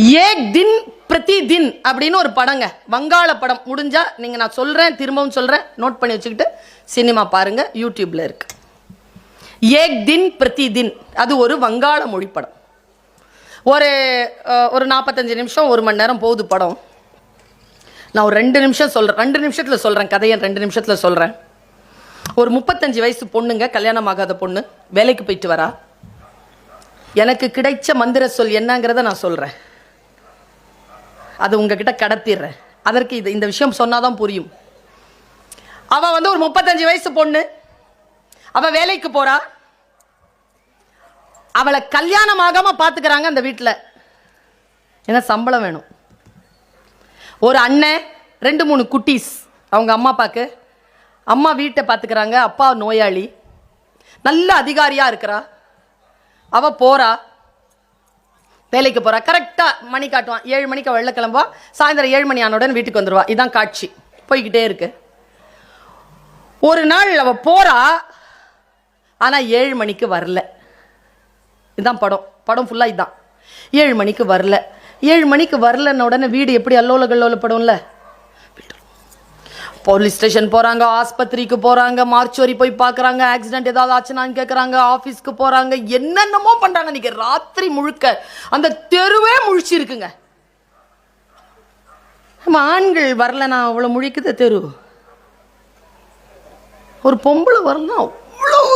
ஏக் தின் பிரதி தின் அப்படின்னு ஒரு படங்க. வங்காள படம் முடிஞ்சா நீங்க நான் சொல்றேன் திரும்பவும் சொல்றேன். நோட் பண்ணி வச்சுக்கிட்டு சினிமா பாருங்க யூடியூப்ல இருக்கு. ஏக் தின் பிரதி தின். அது ஒரு வங்காள மொழி படம். ஒரு ஒரு நாற்பத்தஞ்சு நிமிஷம் ஒரு மணி நேரம் போகுது படம். நான் ஒரு ரெண்டு நிமிஷம் சொல்கிறேன் ரெண்டு நிமிஷத்தில் சொல்கிறேன் கதையை ரெண்டு நிமிஷத்தில் சொல்கிறேன் ஒரு முப்பத்தஞ்சு வயசு பொண்ணுங்க கல்யாணம் ஆகாத பொண்ணு வேலைக்கு போயிட்டு வரா. எனக்கு கிடைச்ச மந்திர சொல் என்னங்கிறத நான் சொல்கிறேன் அது உங்ககிட்ட கடத்திடுறேன். அதற்கு இது இந்த விஷயம் சொன்னாதான் புரியும். அவ வந்து ஒரு முப்பத்தஞ்சு வயசு பொண்ணு. அவ வேலைக்கு போறா. அவளை கல்யாணம் ஆகாம பாத்துக்கிறாங்க அந்த வீட்டில் ஏன்னா சம்பளம் வேணும். ஒரு அண்ணன் ரெண்டு மூணு குட்டீஸ். அவங்க அம்மா அப்பாக்கு. அம்மா வீட்டை பார்த்துக்கிறாங்க அப்பா நோயாளி. நல்ல அதிகாரியா இருக்கிறா. அவ போறா. வேலைக்கு போகிறா கரெக்டாக மணி காட்டுவான். ஏழு மணிக்கு வெள்ள கிளம்புவா சாயந்தரம் ஏழு மணி ஆனவுடன் வீட்டுக்கு வந்துடுவா இதுதான் காட்சி. போய்கிட்டே இருக்கு. ஒரு நாள் அவள் போகிறா ஆனால் ஏழு மணிக்கு வரல. இதுதான் படம். படம் ஃபுல்லாக இதுதான் ஏழு மணிக்கு வரல. ஏழு மணிக்கு வரலன்ன உடனே வீடு எப்படி அல்லோல கல்லோலப்படும்ல போலீஸ் ஸ்டேஷன் போறாங்க ஆஸ்பத்திரிக்கு போறாங்க மார்ச்சுவரி போய் பார்க்குறாங்க ஆக்சிடென்ட் ஏதாவது ஆச்சுனான்னு கேட்கறாங்க ஆஃபீஸ்க்கு போறாங்க என்னென்னமோ பண்றாங்க. இன்றைக்கி ராத்திரி முழுக்க அந்த தெருவே முழிச்சிருக்குங்க. நம்ம ஆண்கள் வரலனா அவ்வளவு முழிக்குது தெரு. ஒரு பொம்பளை வரலனா அவ்வளவு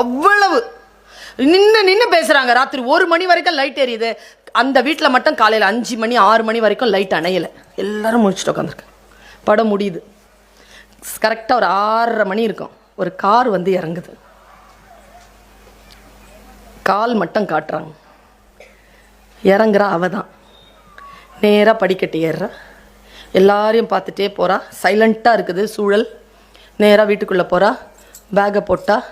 அவ்வளவு. நின்று நின்று பேசுறாங்க. ராத்திரி ஒரு மணி வரைக்கும் லைட் எரியுது அந்த வீட்டில் மட்டும் காலையில் அஞ்சு மணி ஆறு மணி வரைக்கும் லைட் அணையலை. எல்லாரும் முடிச்சுட்டு உட்காந்துருக்கு படம் முடியுது. கரெக்டாக ஒரு ஆறரை மணி இருக்கும். ஒரு கார் வந்து இறங்குது. கால் மட்டும் காட்டுறாங்க. இறங்குறா அவ தான். நேராக படிக்கட்டு ஏறுறா. எல்லாரையும் பார்த்துட்டே போகிறா சைலண்ட்டாக இருக்குது சூழல். நேராக வீட்டுக்குள்ளே போகிறா பேக்கை போட்டா.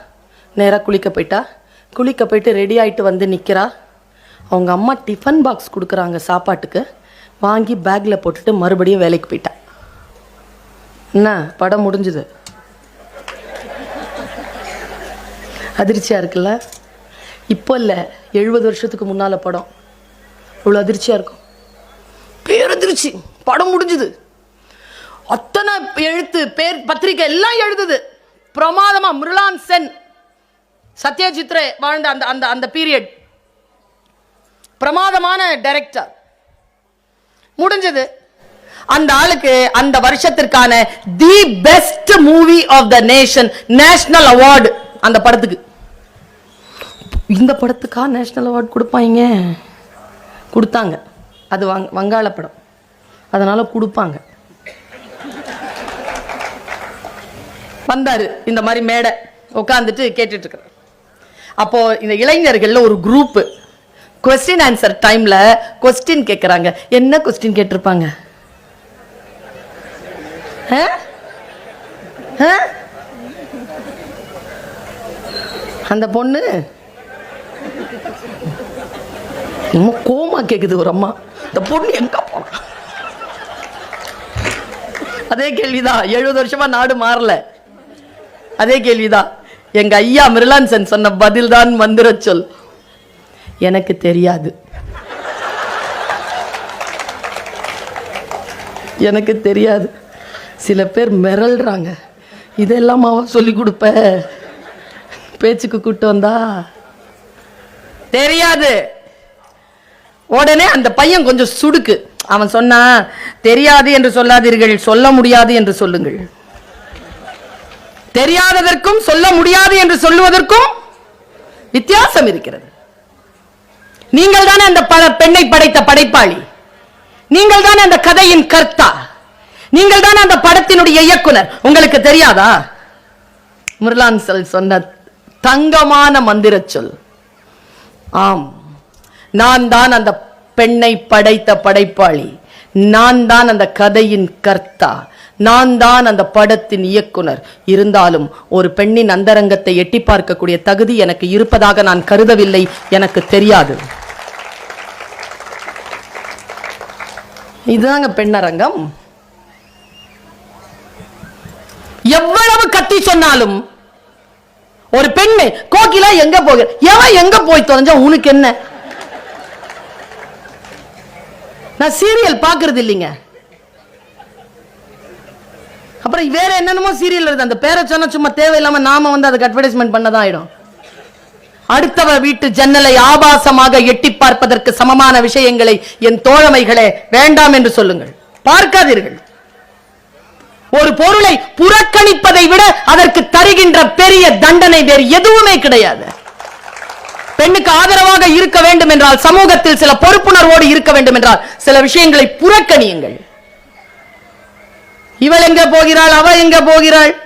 நேராக குளிக்க போயிட்டா. குளிக்க போயிட்டு ரெடி ஆகிட்டு வந்து நிற்கிறா அவங்க அம்மா டிஃபன் பாக்ஸ் கொடுக்குறாங்க சாப்பாட்டுக்கு. வாங்கி பேக்கில் போட்டுட்டு மறுபடியும் வேலைக்கு போயிட்டா. என்ன? படம் முடிஞ்சுது. அதிர்ச்சியாக இருக்குல்ல? இப்போ இல்லை. எழுபது வருஷத்துக்கு முன்னால் படம். இவ்வளோ அதிர்ச்சியாக இருக்கும். பேரதிர்ச்சி. படம் முடிஞ்சுது. அத்தனை எழுத்து பேர் பத்திரிக்கை எல்லாம் எழுதுது. பிரமாதமாக முருளான் சென். சத்யஜித்ரே வாழ்ந்த அந்த அந்த அந்த பீரியட் பிரமாதமான டைரக்டர் முடிஞ்சது. அந்த ஆளுக்கு அந்த வருஷத்திற்கான the best movie of the nation national award அந்த படத்துக்கு. இந்த படத்துக்கா நேஷனல் அவார்டு கொடுப்பாங்க? கொடுத்தாங்க. அது வங் வங்காள படம். அதனால் கொடுப்பாங்க. வந்தார். இந்த மாதிரி மேடை உட்காந்துட்டு கேட்டுட்ருக்குறார் அப்போது இந்த இளைஞர்களில் ஒரு குரூப்பு கொஸ்டின் ஆன்சர் டைமில் கொஸ்டின் கேட்குறாங்க என்ன கொஸ்டின் கேட்டிருப்பாங்க? அந்த பொண்ணு? ரொம்ப கோமா கேக்குது ஒரு அம்மா. இந்த பொண்ணு எங்க போனா அதே கேள்விதான் எழுபது வருஷமா நாடு மாறல. அதே கேள்விதான் எங்க ஐயா மிருலான்சன் சொன்ன பதில் தான் மந்திர சொல். எனக்கு தெரியாது. எனக்கு தெரியாது. சில பேர் மிரள்றாங்க இதெல்லாம் சொல்லி கொடுப்ப. பேச்சுக்கு கூட்டு வந்தா. தெரியாது. உடனே அந்த பையன் கொஞ்சம் சுடுக்கு. அவன் சொன்னான் தெரியாது என்று சொல்லாதீர்கள் சொல்ல முடியாது என்று சொல்லுங்கள். தெரியாததற்கும் சொல்ல முடியாது என்று சொல்லுவதற்கும் வித்தியாசம் இருக்கிறது. நீங்கள் தானே அந்த பெண்ணை படைத்த படைப்பாளி. நீங்கள் தானே அந்த கதையின் கர்த்தா. நீங்கள் தான் அந்த படத்தினுடைய இயக்குனர். உங்களுக்கு தெரியாதா? முருளான் சொல் சொன்ன தங்கமான மந்திர சொல். ஆம். நான் தான் அந்த பெண்ணை படைத்த படைப்பாளி. நான் தான் அந்த கதையின் கர்த்தா. நான் தான் அந்த படத்தின் இயக்குனர். இருந்தாலும் ஒரு பெண்ணின் அந்தரங்கத்தை எட்டி பார்க்கக்கூடிய தகுதி எனக்கு இருப்பதாக நான் கருதவில்லை. எனக்கு தெரியாது. இதுதாங்க பெண்ணரங்கம். எவ்வளவு கத்தி சொன்னாலும் ஒரு பெண்ணு கோகிலா எங்க போக? எவன் எங்க போய் தொலைஞ்சா உனக்கு என்ன? நான் சீரியல் பாக்குறது இல்லைங்க. அப்புறம் வேற என்னென்னமோ சீரியல் வருது அந்த பேரை சொன்னா சும்மா தேவையில்லாம நாம வந்து அதுக்கு அட்வர்டைஸ்மெண்ட் பண்ணதான் ஆயிடும். அடுத்தவ வீட்டு ஜன்னலை ஆபாசமாக எட்டி பார்ப்பதற்கு சமமான விஷயங்களை என் தோழமைகளே வேண்டாம் என்று சொல்லுங்கள். பார்க்காதீர்கள். ஒரு பொருளை புறக்கணிப்பதை விட அதற்கு தருகின்ற பெரிய தண்டனை வேறு எதுவுமே கிடையாது. பெண்ணுக்கு ஆதரவாக இருக்க வேண்டும் என்றால் சமூகத்தில் சில பொறுப்புணர்வோடு இருக்க வேண்டும் என்றால் சில விஷயங்களை புறக்கணியுங்கள். இவள் எங்க போகிறாள்? அவ எங்க போகிறாள்?